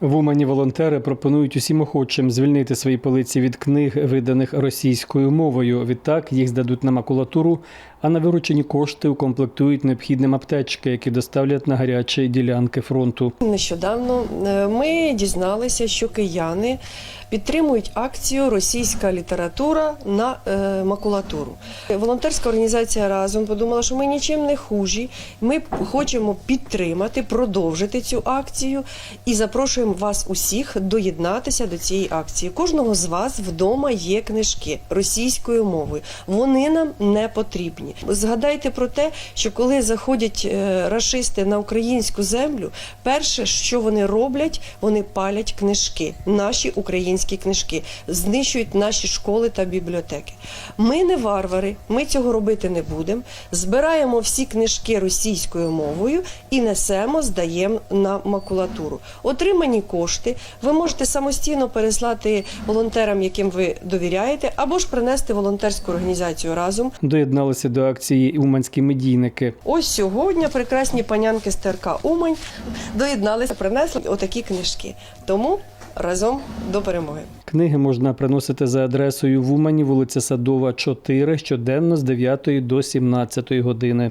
В Умані волонтери пропонують усім охочим звільнити свої полиці від книг, виданих російською мовою. Відтак їх здадуть на макулатуру, а на виручені кошти укомплектують необхідним аптечки, які доставлять на гарячі ділянки фронту. Нещодавно е, ми дізналися, що кияни підтримують акцію Російська література на е, макулатуру. Волонтерська організація разом подумала, що ми нічим не хужі. Ми хочемо підтримати, продовжити цю акцію і запрошуємо вас усіх доєднатися до цієї акції. Кожного з вас вдома є книжки російською мовою. Вони нам не потрібні. Згадайте про те, що коли заходять е, рашисти на українську землю, перше, що вони роблять, вони палять книжки, наші українські книжки, знищують наші школи та бібліотеки. Ми не варвари, ми цього робити не будемо. Збираємо всі книжки російською мовою і несемо, здаємо на макулатуру. Отримані кошти ви можете самостійно переслати волонтерам, яким ви довіряєте, або ж принести волонтерську організацію разом. Доєдналися до акції уманські медійники. Ось сьогодні прекрасні панянки з ТРК Умань доєдналися, принесли отакі книжки. Тому разом до перемоги. Книги можна приносити за адресою в Умані, вулиця Садова, 4, щоденно з 9 до 17 години.